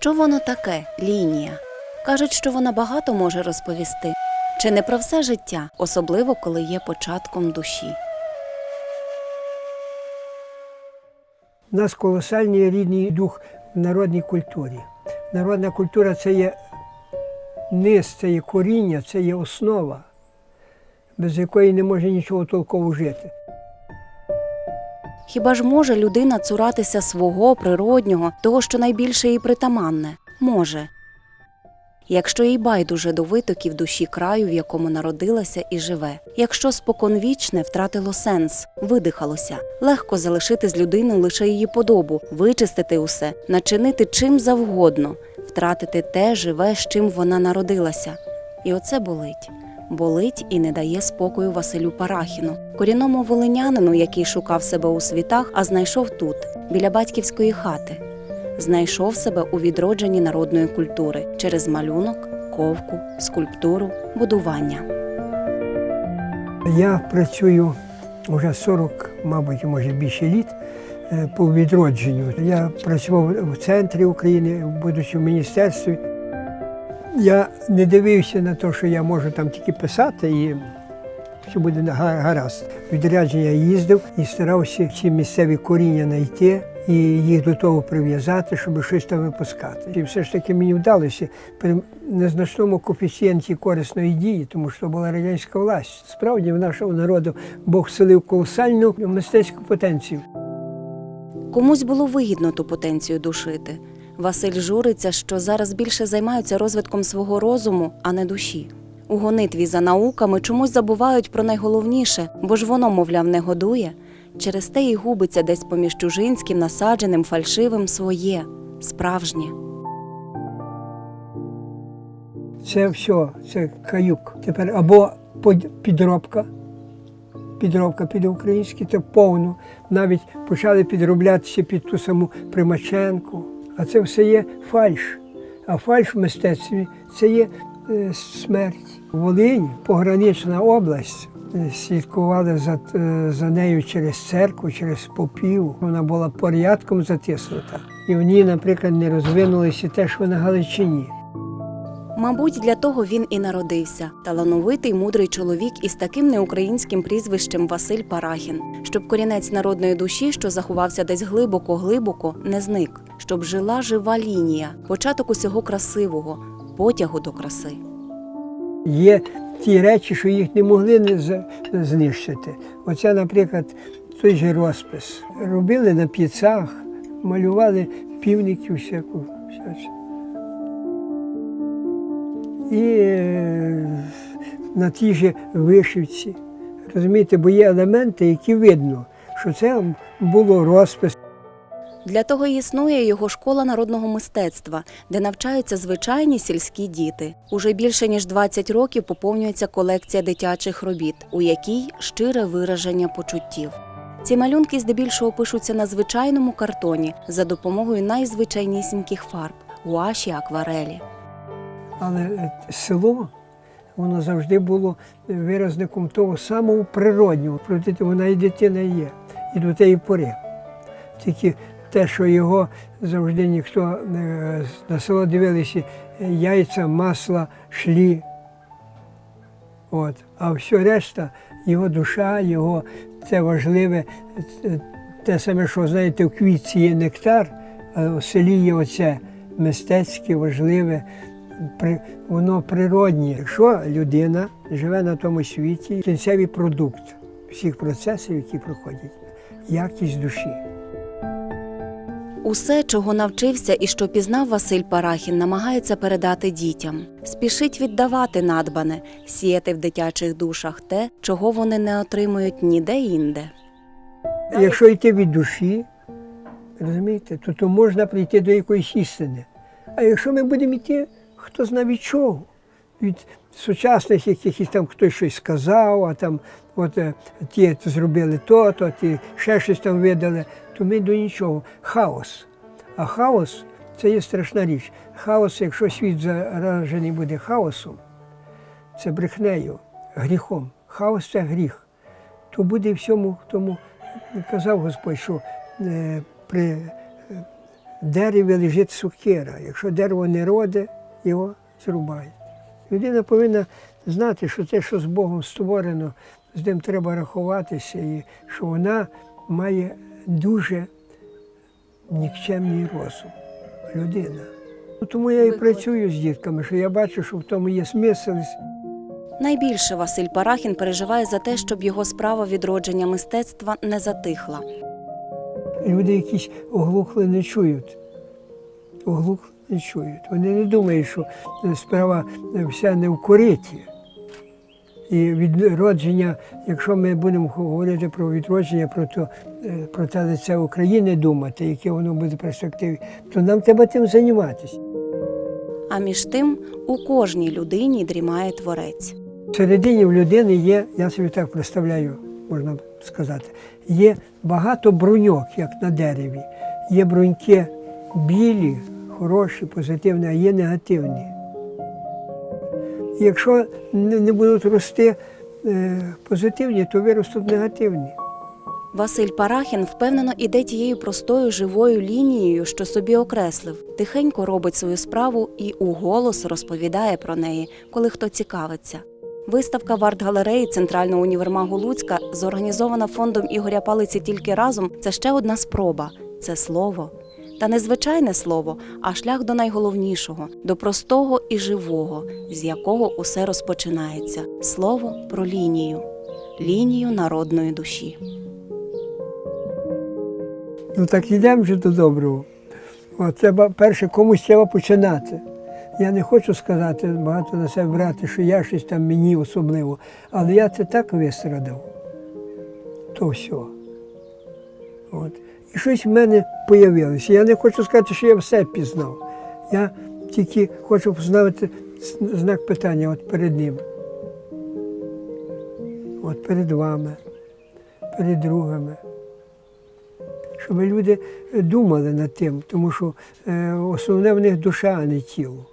Що воно таке, лінія? Кажуть, що вона багато може розповісти. Чи не про все життя, особливо коли є початком душі. У нас колосальний рідний дух в народній культурі. Народна культура це є низ, це є коріння, це є основа, без якої не може нічого толково жити. Хіба ж може людина цуратися свого природнього, того, що найбільше їй притаманне? Може. Якщо їй байдуже до витоків душі краю, в якому народилася і живе, якщо споконвічне втратило сенс, видихалося, легко залишити з людиною лише її подобу, вичистити усе, начинити чим завгодно, втратити те живе, з чим вона народилася. І оце болить. Болить і не дає спокою Василю Парахіну, корінному волинянину, який шукав себе у світах, а знайшов тут, біля батьківської хати. Знайшов себе у відродженні народної культури через малюнок, ковку, скульптуру, будування. Я працюю вже 40, мабуть, може більше літ е, по відродженню. Я працював в центрі України, будучи в міністерстві. Я не дивився на те, що я можу там тільки писати і все буде гаразд. Відрядження я їздив і старався ці місцеві коріння знайти і їх до того прив'язати, щоб щось там випускати. І все ж таки мені вдалося при незначному коефіцієнті корисної дії, тому що була радянська власть. Справді в нашого народу Бог вселив колосальну мистецьку потенцію. Комусь було вигідно ту потенцію душити. Василь журиться, що зараз більше займаються розвитком свого розуму, а не душі. У гонитві за науками чомусь забувають про найголовніше, бо ж воно, мовляв, не годує. Через те й губиться десь поміж чужинським, насадженим, фальшивим своє, справжнє. Це все, це каюк. Тепер або підробка, підробка під українськи, це повну. Навіть почали підроблятися під ту саму Примаченку. А це все є фальш. А фальш в мистецтві це є е, смерть. Волинь, погранична область. е, Слідкували за, е, за нею через церкву, через попів. Вона була порядком затиснута. І в ній, наприклад, не розвинулося те, що на Галичині. Мабуть, для того він і народився талановитий мудрий чоловік із таким неукраїнським прізвищем Василь Парахін, щоб корінець народної душі, що заховався десь глибоко-глибоко, не зник, щоб жила жива лінія, початок усього красивого, потягу до краси. Є ті речі, що їх не могли не знищити. Оце, наприклад, той же розпис. Робили на п'єцах, малювали півників всяку. всячину. І е, на тій же вишивці. Розумієте, бо є елементи, які видно, що це було розпис. Для того існує його школа народного мистецтва, де навчаються звичайні сільські діти. Уже більше ніж 20 років поповнюється колекція дитячих робіт, у якій щире вираження почуттів. Ці малюнки здебільшого пишуться на звичайному картоні за допомогою найзвичайнісіньких фарб гуаші, акварелі. Але е, село воно завжди було виразником того самого природнього. Проте вона і дитина є, і до тієї пори. Тільки те, що його завжди ніхто е, на село дивилися, е, яйця, масла, шлі. От. А все решта, його душа, його це важливе, те саме, що знаєте, в квітці є нектар, а в селі є оце мистецьке, важливе, воно природнє. Якщо людина живе на тому світі, кінцевий продукт всіх процесів, які проходять, якість душі. Усе, чого навчився і що пізнав Василь Парахін, намагається передати дітям. Спішить віддавати надбане, сіяти в дитячих душах те, чого вони не отримують ніде інде. Якщо йти від душі, розумієте, то, то можна прийти до якоїсь істини. А якщо ми будемо йти, хто зна від чого? Від сучасних якихось там хтось щось сказав, а там от е, ті зробили то, то ті ще щось там видали, то ми до нічого. Хаос. А хаос це є страшна річ. Хаос, якщо світ заражений буде хаосом, це брехнею, гріхом. Хаос це гріх. То буде всьому тому, казав Господь, що е, при е, дереві лежить сукира. Якщо дерево не роде, його зрубають. Людина повинна знати, що те, що з Богом створено, з ним треба рахуватися, і що вона має дуже нікчемний розум. Людина. Ну, Тому я і працюю з дітками, що я бачу, що в тому є смисл. Найбільше Василь Парахін переживає за те, щоб його справа відродження мистецтва не затихла. Люди якісь оглухли не чують. Оглухли не чують. Вони не думають, що справа вся не в кориті. І відродження, якщо ми будемо говорити про відродження, про, то, е, про те лице України думати, яке воно буде в перспективі, то нам треба тим займатися. А між тим у кожній людині дрімає творець. Всередині в людини є, я собі так представляю, можна сказати, є багато бруньок, як на дереві. Є бруньки білі, хороші, позитивні, а є негативні. Якщо не будуть рости е, позитивні, то виростуть негативні. Василь Парахін впевнено іде тією простою живою лінією, що собі окреслив. Тихенько робить свою справу і уголос розповідає про неї, коли хто цікавиться. Виставка в арт-галереї Центрального універмагу Луцька, зорганізована фондом Ігоря Палиці тільки разом, це ще одна спроба це слово. Та не звичайне слово, а шлях до найголовнішого, до простого і живого, з якого усе розпочинається слово про лінію, лінію народної душі. Ну так йдемо вже до доброго. От, треба перше комусь треба починати. Я не хочу сказати, багато на себе брати, що я щось там мені особливо, але я це так вистрадав. То все. От. Щось в мене появилося. Я не хочу сказати, що я все пізнав. Я тільки хочу поставити знак питання от перед ним. От перед вами, перед другими щоб люди думали над тим, тому що е, основне в них душа, а не тіло.